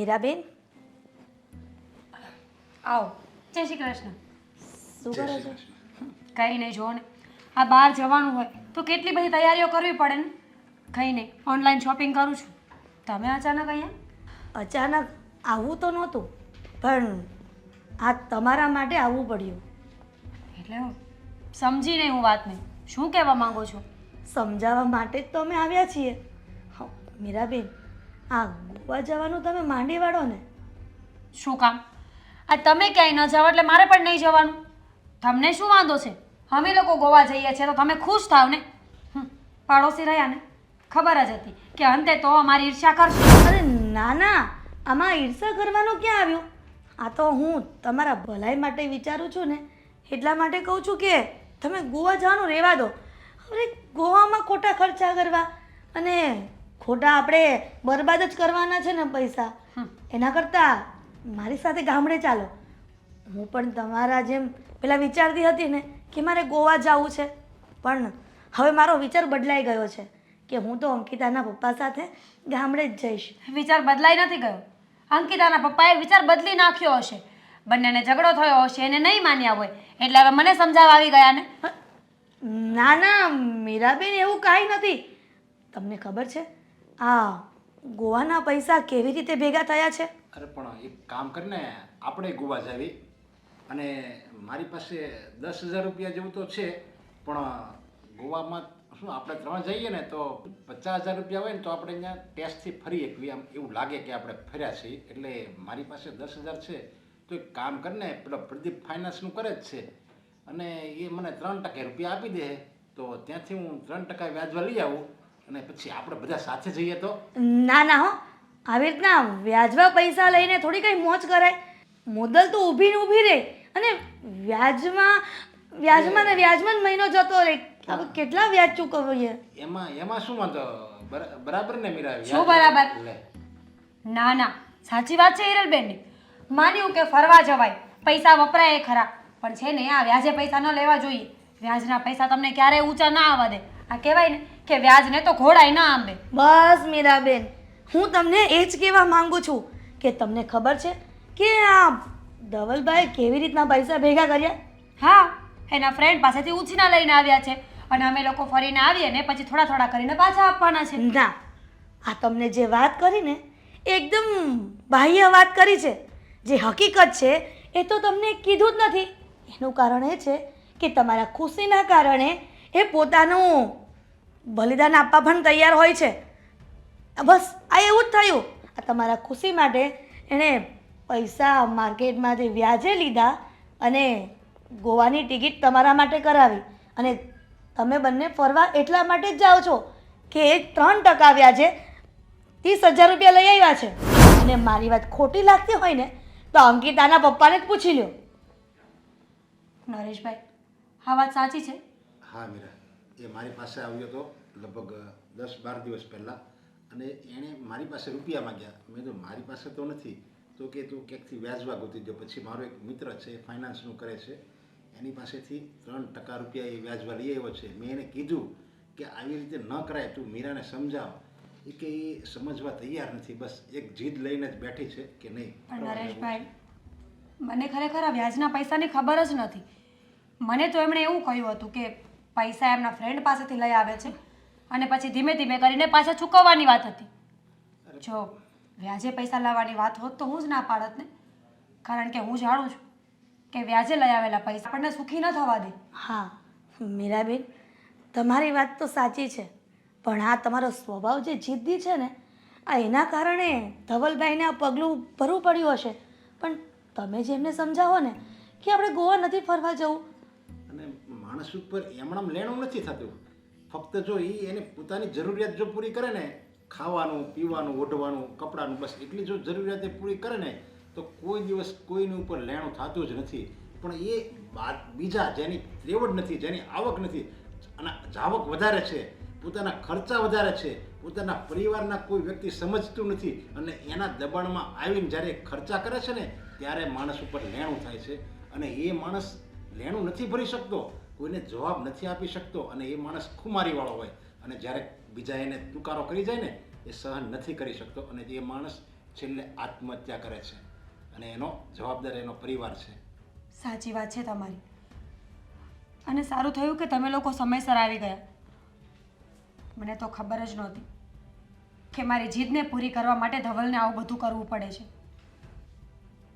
મીરાબેન આવો. જય શ્રી કૃષ્ણ. શું કરો છો? કંઈ નહીં જુઓ ને. આ બહાર જવાનું હોય તો કેટલી બધી તૈયારીઓ કરવી પડે ને? કંઈ નહીં ઓનલાઈન શોપિંગ કરું છું. તમે અચાનક અહીંયા? અચાનક આવવું તો નહોતું પણ આ તમારા માટે આવવું પડ્યું. એટલે હું સમજી નહીં હું વાતને. શું કહેવા માગો છો? સમજાવવા માટે જ તો અમે આવ્યા છીએ. હા, મીરાબેન આ ગોવા જવાનું તમે માંડી વાળો ને. શું કામ? આ તમે ક્યાંય ન જાઓ એટલે મારે પણ નહીં જવાનું. તમને શું વાંધો છે? અમે લોકો ગોવા જઈએ છીએ તો તમે ખુશ થાવ ને. પાડોશી રહ્યા ને. ખબર જ હતી કે અંતે તો અમારી ઈર્ષ્યા કરશે. અરે ના ના આમાં ઈર્ષા કરવાનું ક્યાં આવ્યું? આ તો હું તમારા ભલાઈ માટે વિચારું છું ને એટલા માટે કહું છું કે તમે ગોવા જવાનું રહેવા દો. અરે ગોવામાં ખોટા ખર્ચા કરવા અને ખોટા આપણે બરબાદ જ કરવાના છે ને પૈસા. એના કરતાં મારી સાથે ગામડે ચાલો. હું પણ તમારા જેમ પેલા વિચારતી હતી ને કે મારે ગોવા જવું છે. પણ હવે મારો વિચાર બદલાઈ ગયો છે કે હું તો અંકિતાના પપ્પા સાથે ગામડે જ જઈશ. વિચાર બદલાઈ નથી ગયો. અંકિતાના પપ્પાએ વિચાર બદલી નાખ્યો હશે. બંનેને ઝઘડો થયો હશે એને નહીં માન્યા હોય. એટલે હવે મને સમજાવવા આવી ગયા ને. ના ના મીરાબેન એવું કાંઈ નથી. તમને ખબર છે આ ગોવાના પૈસા કેવી રીતે ભેગા થયા છે? અરે પણ એક કામ કરીને આપણે ગોવા જાવી. અને મારી પાસે દસ હજાર રૂપિયા જેવું તો છે, પણ ગોવામાં શું આપણે ત્રણ જઈએ ને તો પચાસ હજાર રૂપિયા હોય ને તો આપણે અહીંયા ટેસ્ટથી ફરી એકવી આમ એવું લાગે કે આપણે ફર્યા છીએ. એટલે મારી પાસે દસ હજાર છે, તો એક કામ કરીને પેલો પ્રદીપ ફાઇનાન્સનું કરે જ છે. અને એ મને ત્રણ ટકા રૂપિયા આપી દે, તો ત્યાંથી હું ત્રણ ટકા વ્યાજવા લઈ આવું. અને પછી આપણે બધા સાથે જઈએ તો? ના ના હો. આવી રીતના વ્યાજવા પૈસા લઈને થોડી કઈ મોજ કરાય. મોદલ તો ઊભી ને ઊભી રહે અને વ્યાજમાં વ્યાજમાં ને વ્યાજમાં મહિનો જતો રહે હવે કેટલા વ્યાજ ચૂકવીએ? એમાં એમાં શું વાંધો? બરાબર ને મીરા? શું બરાબર? ના ના. સાચી વાત છે હિરલબેનની માન્યું કે ફરવા જવાય. પૈસા વપરાય એ ખરા. પણ છે ને આ વ્યાજે પૈસા ન લેવા જોઈએ. વ્યાજના પૈસા તમને ક્યારેય ઊંચા ના આવવા દે. આ કહેવાય ને કે વ્યાજને તો ઘોડાય ના આંબે. બસ મીરાબેન હું તમને એ જ કહેવા માંગુ છું કે તમને ખબર છે કે આ ધવલભાઈ કેવી રીતના પૈસા ભેગા કર્યા? હા એના ફ્રેન્ડ પાસેથી ઉછીના લઈને આવ્યા છે. અને અમે લોકો ફરીને આવીએ ને પછી થોડા થોડા કરીને પાછા આપવાના છે. ના આ તમને જે વાત કરી ને એકદમ બાહ્ય વાત કરી છે. જે હકીકત છે એ તો તમને કીધું જ નથી. એનું કારણ એ છે કે તમારા ખુશીના કારણે એ પોતાનું બલિદાન આપવા પણ તૈયાર હોય છે. બસ, આ એવું જ થયું. આ તમારા ખુશી માટે એણે પૈસા માર્કેટમાંથી વ્યાજે લીધા અને ગોવાની ટિકિટ તમારા માટે કરાવી. અને તમે બંને ફરવા એટલા માટે જ જાઓ છો કે એ ત્રણ ટકા વ્યાજે ત્રીસ હજાર રૂપિયા લઈ આવ્યા છે. અને મારી વાત ખોટી લાગતી હોય ને, તો અંકિતાના પપ્પાને જ પૂછી લ્યો. નરેશભાઈ, આ વાત સાચી છે. હા મીરા. એ મારી પાસે આવ્યો હતો લગભગ દસ બાર દિવસ પહેલાં. અને એણે મારી પાસે રૂપિયા માંગ્યા. મેં તો મારી પાસે તો નથી. તો કે તું ક્યાંકથી વ્યાજવા ગોતી દો પછી મારો એક મિત્ર છે એ ફાઇનાન્સનું કરે છે. એની પાસેથી ત્રણ ટકા રૂપિયા એ વ્યાજવા લઈ આવ્યો છે. મેં એને કીધું કે આવી રીતે ન કરાય તું મીરાને સમજાવ. એ કે એ સમજવા તૈયાર નથી. બસ એક જીદ લઈને જ બેઠી છે કે નહીં? પણ નરેશભાઈ મને ખરેખર આ વ્યાજના પૈસાની ખબર જ નથી. મને તો એમણે એવું કહ્યું હતું કે પૈસા એમના ફ્રેન્ડ પાસેથી લઈ આવે છે અને પછી ધીમે ધીમે કરીને પાછા ચૂકવવાની વાત હતી. જો વ્યાજે પૈસા લાવવાની વાત હોત તો હું જ ના પાડત ને. કારણ કે હું જાણું છું કે વ્યાજે લઈ આવેલા પૈસા આપણને સુખી ન થવા દે. હા, મીરાબેન, તમારી વાત તો સાચી છે. પણ આ તમારો સ્વભાવ જે જિદ્દી છે ને, આ એના કારણે ધવલભાઈને આ પગલું ભરવું પડ્યું હશે. પણ તમે જે એમને સમજાવો ને કે આપણે ગોવા નથી ફરવા જવું માણસ ઉપર એમણામ લેણું નથી થતું. ફક્ત જો એ એને પોતાની જરૂરિયાત જો પૂરી કરે ને, ખાવાનું, પીવાનું, ઓઢવાનું, કપડાનું, બસ એટલી જો જરૂરિયાત પૂરી કરે ને, તો કોઈ દિવસ કોઈની ઉપર લેણું થતું જ નથી. પણ એ બીજા જેની ત્રેવડ નથી, જેની આવક નથી, અને જાવક વધારે છે, પોતાના ખર્ચા વધારે છે, પોતાના પરિવારના કોઈ વ્યક્તિ સમજતું નથી, અને એના દબાણમાં આવીને જ્યારે ખર્ચા કરે છે ને, ત્યારે માણસ ઉપર લેણું થાય છે. અને એ માણસ લેણું નથી ભરી શકતો. કોઈને જવાબ નથી આપી શકતો અને એ માણસ ખુમારીવાળો હોય અને જ્યારે બીજા એને તુકારો કરી જાય ને, એ સહન નથી કરી શકતો અને એ માણસ છેલ્લે આત્મહત્યા કરે છે. અને એનો જવાબદાર એનો પરિવાર છે. સાચી વાત છે તમારી. અને સારું થયું કે તમે લોકો સમયસર આવી ગયા. મને તો ખબર જ નહોતી કે મારી જીદને પૂરી કરવા માટે ધવલને આવું બધું કરવું પડે છે.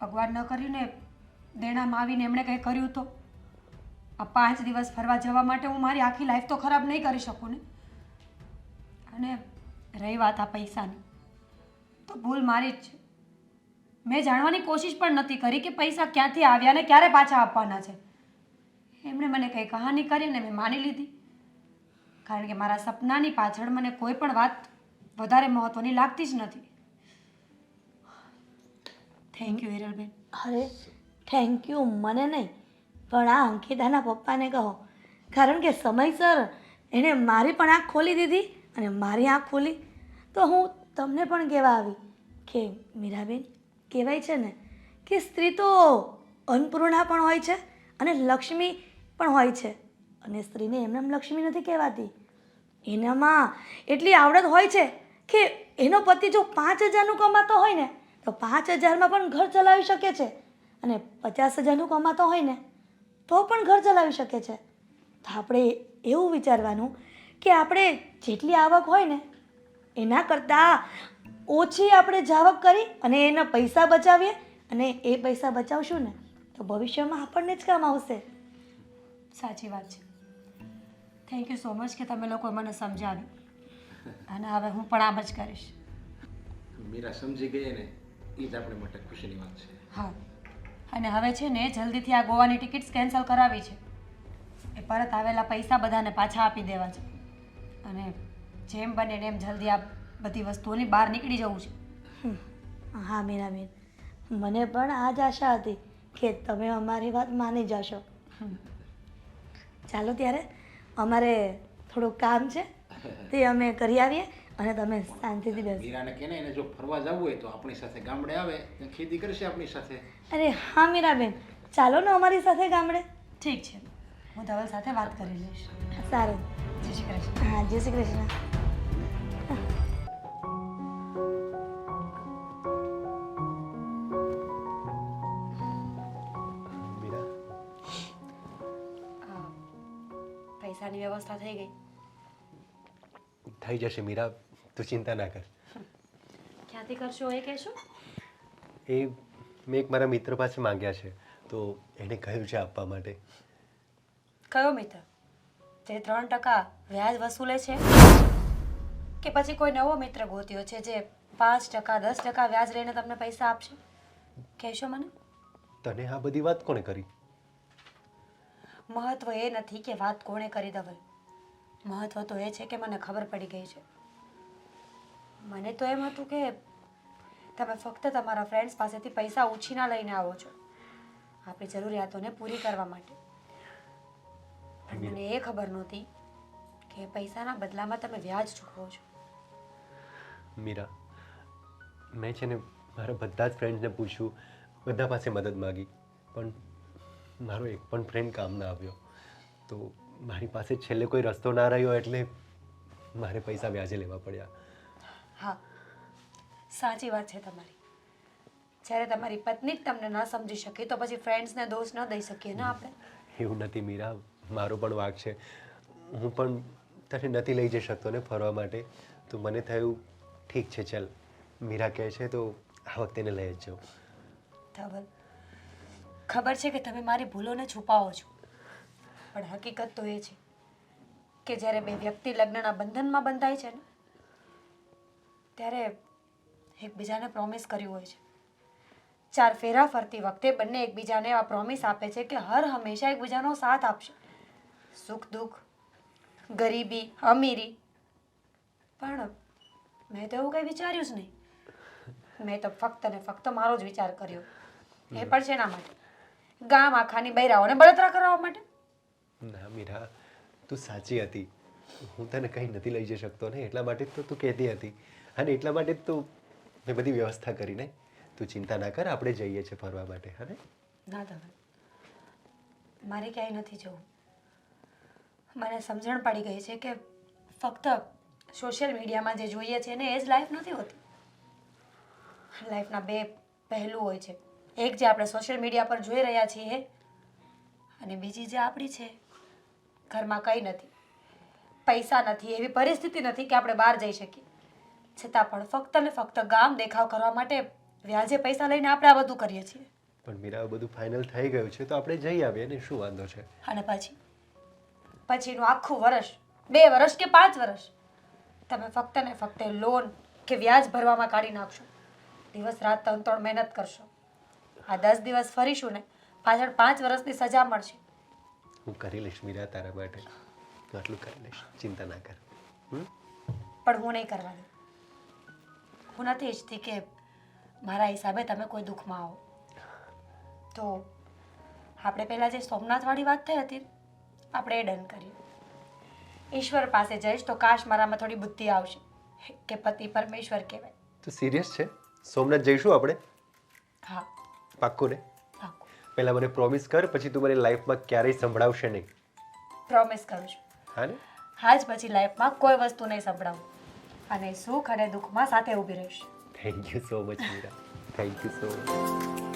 ભગવાન ન કર્યું ને દેણામાં આવીને એમણે કંઈ કર્યું તો? આ પાંચ દિવસ ફરવા જવા માટે હું મારી આખી લાઈફ તો ખરાબ નહીં કરી શકું ને. અને રહી વાત આ પૈસાની. તો ભૂલ મારી જ છે. મેં જાણવાની કોશિશ પણ નથી કરી કે પૈસા ક્યાંથી આવ્યા ને ક્યારે પાછા આપવાના છે. એમણે મને કંઈ કહાની કરી ને મેં માની લીધી. કારણ કે મારા સપનાની પાછળ મને કોઈ પણ વાત વધારે મહત્ત્વની લાગતી જ નથી. થેન્ક યુ હિરલબેન. અરે થેન્ક યુ મને નહીં. પણ આ અંકિતાના પપ્પાને કહો. કારણ કે સમયસર એણે મારી પણ આંખ ખોલી દીધી અને મારી આંખ ખોલી. તો હું તમને પણ કહેવા આવી કે, મીરાબેન, કહેવાય છે ને કે સ્ત્રી તો અન્નપૂર્ણા પણ હોય છે અને લક્ષ્મી પણ હોય છે. અને સ્ત્રીને એમને લક્ષ્મી નથી કહેવાતી. એનામાં એટલી આવડત હોય છે કે એનો પતિ જો પાંચ હજારનું કમાતો હોય ને, તો પાંચ હજારમાં પણ ઘર ચલાવી શકે છે. અને પચાસ હજારનું કમાતો હોય ને તો પણ ઘર ચલાવી શકે છે. તો આપણે એવું વિચારવાનું કે આપણે જેટલી આવક હોય ને એના કરતાં ઓછી આપણે જાવક કરી અને એના પૈસા બચાવીએ અને એ પૈસા બચાવશું ને તો ભવિષ્યમાં આપણને જ કામ આવશે. સાચી વાત છે. થેન્ક યુ સો મચ કે તમે લોકો મને સમજાવી અને હવે હું પણ આમ જ કરીશ. મીરા સમજી ગઈ ને એ જ આપણે માટે ખુશીની વાત છે. હા. અને હવે છે ને જલ્દીથી આ ગોવાની ટિકિટ્સ કેન્સલ કરાવી છે. એ પરત આવેલા પૈસા બધાને પાછા આપી દેવા છે. અને જેમ બને ને એમ જલ્દી આ બધી વસ્તુઓની બહાર નીકળી જવું છે. હા મીરાબેન મને પણ આ જ આશા હતી કે તમે અમારી વાત માની જશો. ચાલો ત્યારે અમારે થોડું કામ છે. તે અમે કરી આવીએ. અને તમે શાંતિથી બેસો. મીરાને ને એને જો ફરવા જવું હોય તો આપણી સાથે ગામડે આવે ને ખેતી કરશે આપણી સાથે. અરે હા મીરાબેન. ચાલો ને અમારી સાથે ગામડે. ઠીક છે. હું ધવલ સાથે વાત કરી લઈશ. સારું. જય શ્રી કૃષ્ણ. હા જય શ્રી કૃષ્ણ. પૈસાની વ્યવસ્થા થઈ ગઈ. થઈ જશે મીરા તું ચિંતા ના કર. ક્યાંથી કરશો એ કહેશો? એ મેં એક મારા મિત્ર પાસે માંગ્યા છે તો એને કહ્યું છે આપવા માટે. કયો મિત્ર? જે ત્રણ ટકા વ્યાજ વસૂલે છે? કે પછી કોઈ નવો મિત્ર ગોત્યો છે જે પાંચ ટકા દસ ટકા વ્યાજ લઈને તમને પૈસા આપશે? કહેશો મને. તને આ બધી વાત કોણે કરી? મહત્વ એ નથી કે વાત કોણે કરી ધવલ મહત્વ તો એ છે કે મને ખબર પડી ગઈ છે. મને તો એમ હતું કે તમે ફક્ત તમારા ફ્રેન્ડ્સ પાસેથી પૈસા ઉછીના લઈને આવો છો. આપણી જરૂરિયાતોને પૂરી કરવા માટે. પણ મને એ ખબર નહોતી કે પૈસાના બદલામાં તમે વ્યાજ ચૂકવો છો. મીરા મેં છે ને મારા બધા જ ફ્રેન્ડ્સને પૂછ્યું બધા પાસે મદદ માગી પણ મારો એક પણ ફ્રેન્ડ કામ ના આવ્યો. તો મારી પાસે છેલ્લે કોઈ રસ્તો ના રહ્યો એટલે મારે પૈસા વ્યાજે લેવા પડ્યા. હા સાચી વાત છે તમારી. જ્યારે તમારી પત્ની જ તમને ન સમજી શકે તો પછી ફ્રેન્ડ્સને દોષ ન દઈ શકીએ ને આપણે? એવું નથી મીરા મારો પણ વાંક છે. હું પણ તને નથી લઈ જઈ શકતો ને ફરવા માટે. તો મને થયું ઠીક છે ચાલ. મીરા કહે છે તો આ વખતે એને લઈ જ જાઉં. ધવલ ખબર છે કે તમે મારી ભૂલોને છુપાવો છો? પણ હકીકત તો એ છે કે જ્યારે બે વ્યક્તિ લગ્નના બંધનમાં બંધાય છે ને ત્યારે એકબીજાને પ્રોમિસ કર્યું હોય છે. ચાર ફેરા ફરતી વખતે બંને એકબીજાને આ પ્રોમિસ આપે છે કે હર હંમેશા એકબીજાનો સાથ આપશે. સુખ દુઃખ ગરીબી અમીરી. પણ મેં તો એવું કંઈ વિચાર્યું જ નહીં. મેં તો ફક્ત ને ફક્ત મારો જ વિચાર કર્યો. એ પણ શેના માટે? ગામ આખાની બૈરાઓને બળતરા કરવા માટે? ના મીરા, તું સાચી હતી. હું તને કંઈ નથી લઈ જઈ શકતો ને, એટલા માટે તો તું કહેતી હતી. અને એટલા માટે જ તું મેં બધી વ્યવસ્થા કરીને તું ચિંતા ના કર, આપણે જઈએ છીએ ફરવા માટે, હા ના? ધવલ મારે ક્યાંય નથી જવું. મને સમજણ પડી ગઈ છે કે ફક્ત સોશિયલ મીડિયામાં જે જોઈએ છે ને, એ જ લાઈફ નથી હોતી. લાઈફના બે પહેલું હોય છે. એક જે આપણે સોશિયલ મીડિયા પર જોઈ રહ્યા છીએ, અને બીજી જે આપણી છે. ઘરમાં કંઈ નથી. પૈસા નથી એવી પરિસ્થિતિ નથી કે આપણે બહાર જઈ શકીએ. છતાં પણ ફક્ત ને ફક્ત ગામ દેખાવ કરવા માટે વ્યાજે પૈસા લઈને આપણે આ બધું કરીએ છીએ. પણ મીરા બધું ફાઇનલ થઈ ગયું છે તો આપણે જઈ આવીએ ને શું વાંધો છે? અને પછી? પછીનું આખું વર્ષ બે વર્ષ કે પાંચ વર્ષ તમે ફક્ત ને ફક્ત લોન કે વ્યાજ ભરવામાં કાઢી નાખશો. દિવસ રાત ત્રણ ત્રણ મહેનત કરશો. આ દસ દિવસ ફરીશું ને પાછળ પાંચ વર્ષની સજા મળશે. હું કરી લઈશ મીરા તારા માટે. હું આટલું કરી લઈશ. ચિંતા ના કર? પણ હું નહીં કરવાની. હું નથી ઈચ્છતી કે મારા હિસાબે તમે કોઈ દુઃખમાં આવો. તો આપણે પહેલાં જે સોમનાથવાળી વાત થઈ હતી આપણે એ ડન કરી ઈશ્વર પાસે જઈશ તો કાશ મારામાં થોડી બુદ્ધિ આવશે. કે પતિ પરમેશ્વર કહેવાય. તો સિરિયસ છે? સોમનાથ જઈશું આપણે? હા. પાક્કું ને? પહેલાં મને પ્રોમિસ કર પછી તું મને લાઈફમાં ક્યારેય સંભળાવશે નહીં. પ્રોમિસ કરું છું. હા ને? આજ પછી લાઈફમાં કોઈ વસ્તુ નહીં સંભળાવું. અને સુખ અને દુઃખમાં સાથે ઊભી રહીશ. Thank you so much Meera thank you so much